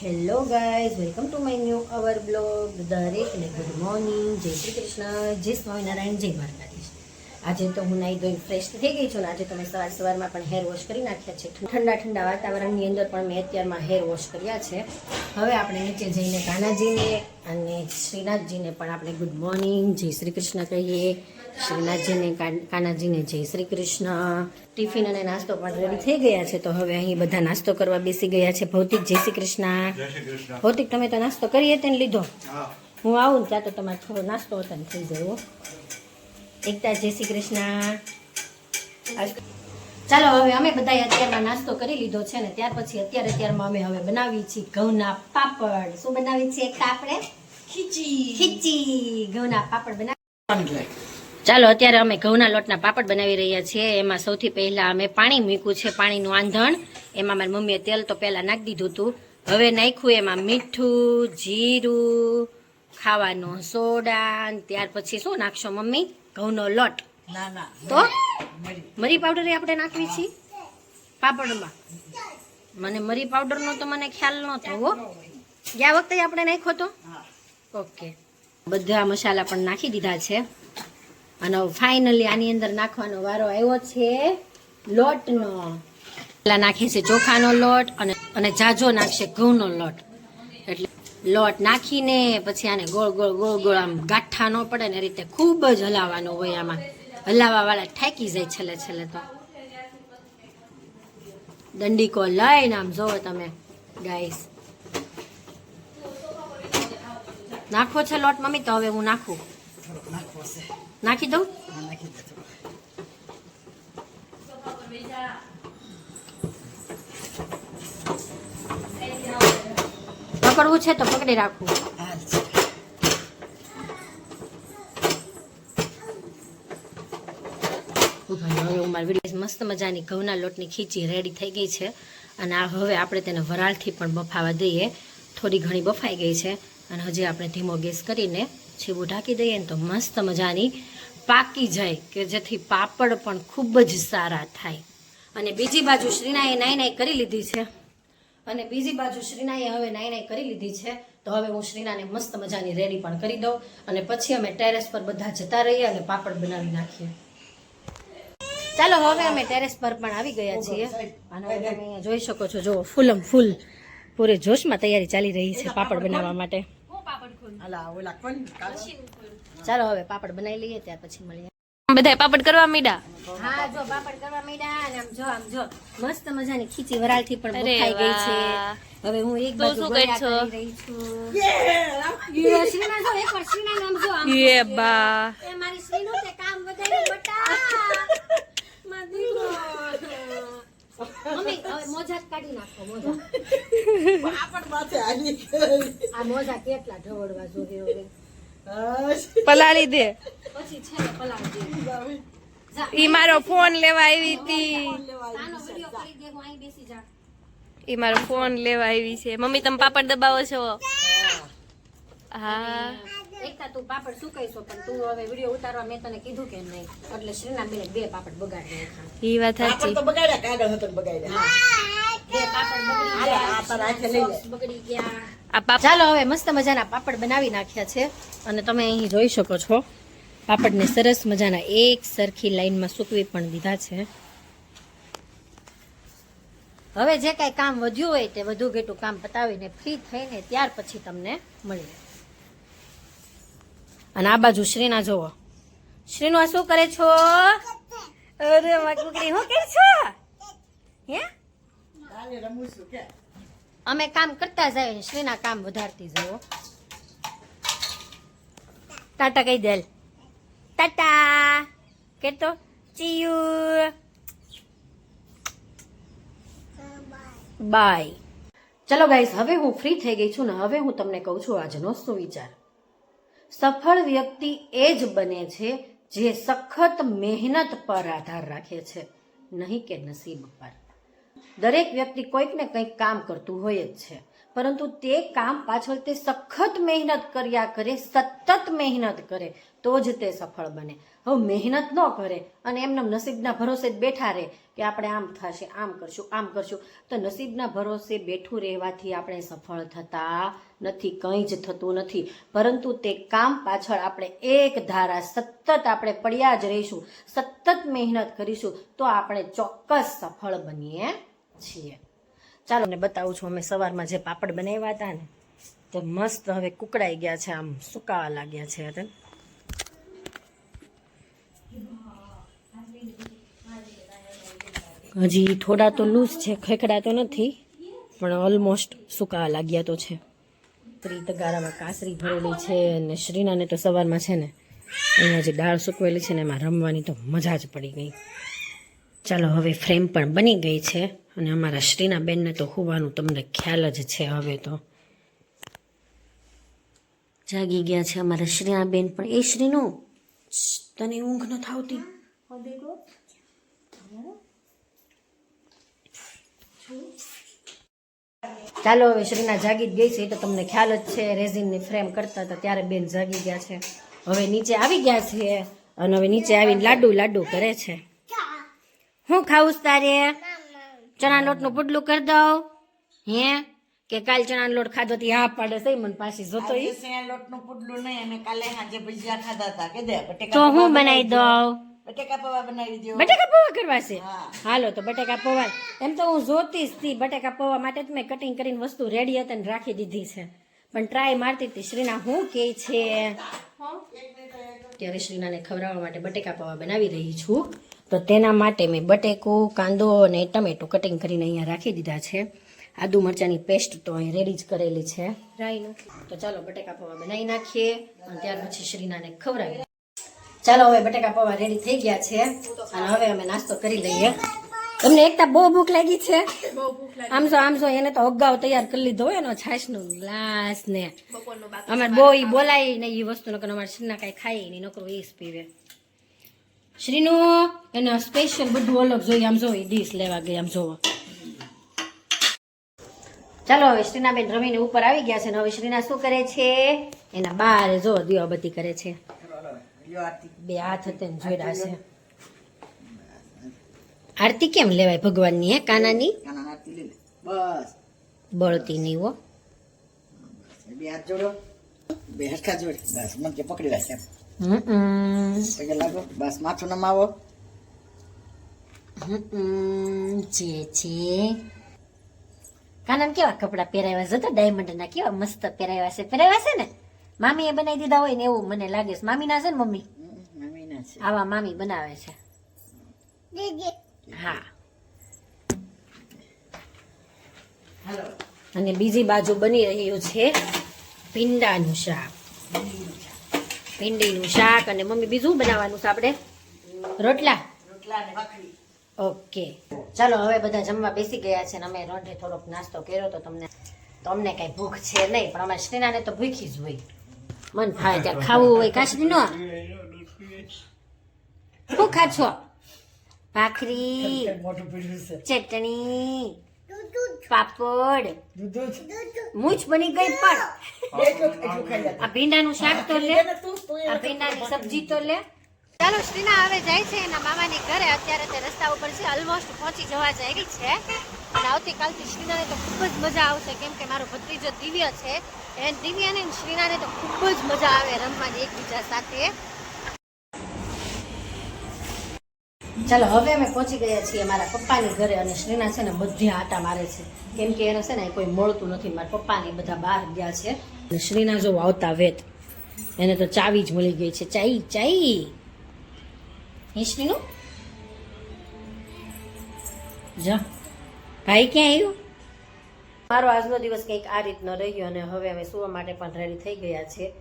Hello guys welcome to my new our blog દરેકને good morning જય શ્રી કૃષ્ણ જય સ્વામિનારાયણ જય દ્વારકાધીશ આજે તો હું નાઈ ધોઈને ફ્રેશ થઈ ગઈ છું ને આજે તો મેં સવાર સવારમાં પણ હેર વોશ કરી નાખ્યા છે. ઠંડા ઠંડા વાતાવરણની અંદર પણ મેં અત્યારમાં હેર વોશ કર્યા છે. હવે આપણે નીચે જઈને કાનાજીને અને શ્રીનાથજીને પણ આપણે ગુડ મોર્નિંગ જય શ્રી કૃષ્ણ કહીએ. શ્રીનાથજીને કાનાજીને જય શ્રી કૃષ્ણ. ટિફિન અને નાસ્તો પણ રેડી થઈ ગયા છે તો હવે અહીં બધા નાસ્તો કરવા બેસી ગયા છે. ભૌતિક જય શ્રી કૃષ્ણ. ભૌતિક તમે તો નાસ્તો કરીએ તેને લીધો? હું. આવું ને ત્યાં તો તમારે થોડો નાસ્તો હતો થઈ હો. એકતા જય શ્રી કૃષ્ણ. ચાલો હવે અમે બધાએ અત્યારમાં નાસ્તો કરી લીધો છે ને ત્યાર પછી અત્યારે અત્યારમાં અમે હવે બનાવી છીએ ઘઉંના પાપડ. શું બનાવી છે એકતા આપણે? ખીચી. ખીચી. ઘઉંના પાપડ બનાવી ચાલો અત્યારે અમે ઘઉંના લોટના પાપડ બનાવી રહ્યા છીએ. એમાં સૌથી પહેલા અમે પાણી મૂક્યું છે પાણીનું આંધણ. એમાં મારી મમ્મીએ તેલ તો પહેલાં નાખી દીધું હતું. હવે નાખ્યું એમાં મીઠું જીરું ખાવાનો સોડા ત્યાર પછી શું નાખશો મમ્મી? ઘઉંનો લોટ. તો? મરી. પાવડર એ આપણે નાખવી છીએ? પાપડમાં. મને મરી પાવડરનો તો મને ખ્યાલ નહોતો હો. ગયા વખતે આપણે નાખ્યો તો? ઓકે. બધા મસાલા પણ નાખી દીધા છે. અને ફાઇનલી આની અંદર નાખવાનો વારો આવ્યો છે લોટનો. પેલા નાખે છે ચોખાનો લોટ અને અને જાજો નાખશે ઘઉંનો લોટ. એટલે લોટ નાખીને પછી આને ગોળ ગોળ ગોળ ગોળ આમ ગાંઠા ન પડે ને રીતે ખૂબ જ હલાવવાનો હોય આમાં. હલાવવા વાળા ઠેકી જાય છેલ્લે છેલ્લે તો. દંડીકો લઈને આમ જોવો તમે ગાઈસ નાખવો છે લોટ, મમ્મી? તો હવે હું નાખું. નાખી દઉં? નાખી દે પકડવું છે તો પકડી રાખવું હું મારી વીડિયો મસ્ત મજાની ઘઉંના લોટની ખીચી રેડી થઈ ગઈ છે અને આ હવે આપણે તેને વરાળથી પણ બફાવા દઈએ. થોડી ઘણી બફાઈ ગઈ છે અને હજી આપણે ધીમો ગેસ કરીને છીબું ઢાંકી દઈએ ને તો મસ્ત મજાની પાકી જાય કે જેથી પાપડ પણ ખૂબ જ સારા થાય. અને બીજી બાજુ શ્રીનાએ નાઈ નાઈ કરી લીધી છે. અને બીજી બાજુ શ્રીનાએ હવે નાઈ નાઈ કરી લીધી છે તો હવે હું શ્રીનાને મસ્ત મજાની રેડી પણ કરી દઉં અને પછી અમે ટેરેસ પર બધા જતા રહીએ અને પાપડ બનાવી નાખીએ. ચાલો હવે અમે ટેરેસ પર પણ આવી ગયા છીએ. અને તમે અહીંયા જોઈ શકો છો જો ફૂલમ ફૂલ પૂરે જોશમાં તૈયારી ચાલી રહી છે પાપડ બનાવવા માટે. ચાલો હવે પાપડ બનાવી લઈએ ત્યાર પછી મળીએ. બધા પાપડ કરવા મીડા? હા જો પાપડ કરવા માંડ્યા અને આમ જો આમ જો મસ્ત મજાની ખીચી વરાળથી પણ બફાઈ ગઈ છે. હવે હું એક બાજુ શું કરી રહી છું. યે, શ્રીના જો એકવાર શ્રીનાને આમ જો આમ એ બા. એ મારી શ્રીનું તે કામ વધાર્યું બટા. મારો મમ્મી મોજા કાઢી નાખો મોજા પાપડ માથે હાલી આ મોજા કેટલા ઢવડવા જોઈએ. પલાળી દે. પછી છે પલાળી દે. ઈ મારો ફોન લેવા આવી હતી. આનો વિડિયો કરી દે હું અહીં બેસી જા ઈ મારો ફોન લેવા આવી છે. મમ્મી તમે પાપડ દબાવો છો? હા. એકતા તું પાપડ સુકાઈશો પણ તું હવે વિડિયો ઉતારવા મેં તને કીધું કે નહીં. એટલે શ્રીના બેને બે પાપડ બગાડી નાખ્યા. ઈ વાત સાચી. તો બગાડ્યા કાગળ હતો બગાડ્યા. બે પાપડ બગડી હાલો, આ તારા હાથે લઈ બગડી ગયા. આ પાપડ ચાલો હવે મસ્ત મજાના પાપડ બનાવી નાખ્યા છે. અને તમે અહીં જોઈ શકો છો પાપડને સરસ મજાના એક સરખી લાઈનમાં સૂકવી પણ દીધા છે. હવે જે કાંઈ કામ વધ્યું હોય તે વધુ ઘેટું કામ પતાવીને ફ્રી થઈને ત્યાર પછી તમને મળીએ. અને આ બાજુ શ્રીના જોવો શ્રીનો આ શું કરે છો? અરે મારી કુકરી હું કે છો? હે? કાલે રમું છું કે? અમે કામ કરતા જાય શ્રીના કામ વધારતી જવો ટાટા કહી દેલ ટાટા. કે તો ચિયુ બાય ચલો ગાઈસ હવે હું ફ્રી થઈ ગઈ છું ને હવે હું તમને કહું છું આજનો સુવિચાર સફળ વ્યક્તિ એ જ બને છે જે સખત મહેનત પર આધાર રાખે છે. નહીં કે નસીબ પર. દરેક વ્યક્તિ કોઈક ને કંઈક કામ કરતું હોય જ છે. પરંતુ તે કામ પાછળ તે સખત મહેનત કર્યા કરે, સતત મહેનત કરે, તો જ તે સફળ બને. હવે મહેનત ન કરે અને એમને નસીબના ભરોસે જ બેઠા રહે કે આપણે આમ થશે, આમ કરશું આમ કરશું. તો નસીબના ભરોસે બેઠું રહેવાથી આપણે સફળ થતા નથી, કંઈ જ થતું નથી. પરંતુ તે કામ પાછળ આપણે એક ધારા સતત આપણે પડ્યા જ રહીશું, સતત મહેનત કરીશું, તો આપણે ચોક્કસ સફળ બનીએ છીએ. ચાલો ને બતાવું છું, અમે સવારમાં જે પાપડ બનાવ્યા હતા ને, તે મસ્ત હવે કુકડાઈ ગયા છે, આમ સુકાવા લાગ્યા છે હવે. હજી થોડા તો લૂઝ છે ખેકડા તો નથી, પણ ઓલમોસ્ટ સુકાવા લાગ્યા તો છે. ત્રી તગારામાં કાસરી ભરેલી છે અને શ્રીનાને તો સવારમાં છે ને, અહીંયા જે દાળ સૂકવેલી છે ને, એમાં રમવાની તો મજા જ પડી ગઈ. ચાલો હવે ફ્રેમ પણ બની ગઈ છે. અને અમારા શ્રીના બેનને તો હોવાનું તમને ખ્યાલ જ છે હવે તો. જાગી ગયા છે અમારા શ્રીના બેન પણ એ શ્રીનું તને ઊંઘ ન થાવતી? ચાલો હવે શ્રીના જાગી જ ગઈ છે એ તો તમને ખ્યાલ જ છે રેઝિનની ફ્રેમ કરતા હતા ત્યારે બેન જાગી ગયા છે. હવે નીચે આવી ગયા છે અને હવે નીચે આવીને લાડુ લાડુ કરે છે. હું ખાવું તારે? ચણા લોટનું પુડલું કરી દઉં. હે? કે કાલ ચણા લોટ ખાધો તી હા પાડે છે મને પાછી જોતો ઈ. સેયા લોટનું પુડલું નહીં અને કાલે સાંજે ભજીયા ખાધા હતા. કે દે બટેકા તો હું બનાવી દઉં? બટેકા પૌવા બનાવી દઉં બટેકા પૌવા કરવા છે? હાલો તો બટેકા પૌવા. એમ તો હું જોતી જ હતી બટેકા પૌવા માટે જ મેં કટિંગ કરીને વસ્તુ રેડી હતી ને રાખી દીધી છે. પણ ટ્રાય મારતી હતી. શ્રીના હું કે છે? ત્યારે શ્રીનાને ખવડાવવા માટે બટેકા પૌવા બનાવી રહી છું. તો તેના માટે મેં બટેકું કાંદો અને ટમેટું કટિંગ કરીને અહીંયા રાખી દીધા છે. આદુ મરચાંની પેસ્ટ તો અહીં રેડી જ કરેલી છે. રાઈનું તો ચાલો બટેકા પૌવા બનાવી નાખીએ અને ત્યાર પછી શ્રીનાને ખવડાવીએ. ચાલો હવે બટેકા પૌવા રેડી થઈ ગયા છે. અને હવે અમે નાસ્તો કરી લઈએ. તમને એકતા બહુ ભૂખ લાગી છે? આમ જો આમ જો એને તો અગાઉ તૈયાર કરી લીધો હોય એનો છાશનો ગ્લાસ ને. અમે બહુ બોલાય ને એ વસ્તુ નકર અમારે શ્રીના કાંઈ ખાય નહીં નકરો એ જ પીવે. શ્રીનું એને સ્પેશિયલ બધું અલગ જોઈએ. આમ જોઈ ડીશ લેવા ગઈ, આમ જોવો. ચાલો, હવે શ્રીનાબેન રમીને ઉપર આવી ગયા છે ને હવે શ્રીના શું કરે છે? એના બાર જો દીવાબત્તી કરે છે. બે હાથ હતા ને જોડ્યા છે. આરતી કેમ લેવાય ભગવાનની, હે, કાનાની? બસ બળતી નહીં બે હાથ જોડો. બે હરખા જોડે. બસ, મન પકડી રાખે પગે લાગો બસ માથું નમાવો જે છે કાનન કેવા કપડાં પહેરાવ્યા છે તો ડાયમંડના કેવા મસ્ત પહેરાવ્યા છે પહેરાવ્યા છે ને મામીએ બનાવી દીધા હોય ને એવું મને લાગે છે મામીના છે ને મમ્મી હમ, ના છે આવા મામી બનાવે છે હા હાલો અને બીજી બાજુ બની રહ્યું છે ભીંડાનું શાક ભીંડીનું શાક અને મમ્મી બીજું બનાવવાનું છે આપણે? રોટલા? રોટલા ને ભાખરી. ઓકે. ચાલો હવે બધા જમવા બેસી ગયા છે ને અમે રોંઢે થોડોક નાસ્તો કર્યો તો તમને તો અમને કઈ ભૂખ છે નહીં પણ અમારે શ્રીનાને તો ભૂખી જ હોય. મન થાય ત્યાં ખાવું હોય કાશ્મીર નો? શું છો ભાખરી ચટણી. પાપડ. મૂછ બની ગઈ પણ. આ ભીંડાનું શાક તો લે. આ ભીંડાની સબ્જી તો લે. ચાલો, શ્રીના હવે જાય છે એના મામાની ઘરે. અત્યારે તે રસ્તા ઉપર છે ઓલમોસ્ટ પહોંચી જવા જઈ રહી છે. અને આવતીકાલથી શ્રીનાને તો ખૂબ જ મજા આવશે, કેમ કે મારો ભત્રીજો દિવ્ય છે. એ અને શ્રીનાને તો ખૂબ જ મજા આવે રમવાની એકબીજા સાથે. ચાલો, હવે અમે પહોંચી ગયા છીએ મારા પપ્પાની ઘરે અને શ્રીના છે ને બધી આટા મારે છે. કેમ કે એને છે ને કોઈ મળતું નથી. મારા પપ્પાની બધા બહાર ગયા છે. અને શ્રીના જો આવતા વેત, એને તો ચાવી જ મળી ગઈ છે. ચાઈ ચાઈ. હે શ્રીનું? જા. ભાઈ ક્યાં આવ્યું? મારો આજનો દિવસ કંઈક આ રીતનો રહ્યો અને હવે અમે સુવા માટે પણ રેડી થઈ ગયા છે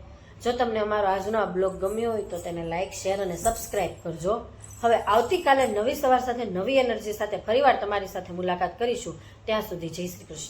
જો તમને અમારો આજનો આ બ્લોગ ગમ્યો હોય તો તેને લાઇક શેર અને સબસ્ક્રાઇબ કરજો. હવે આવતીકાલે નવી સવાર સાથે નવી એનર્જી સાથે ફરીવાર તમારી સાથે મુલાકાત કરીશું. ત્યાં સુધી જય શ્રી કૃષ્ણ.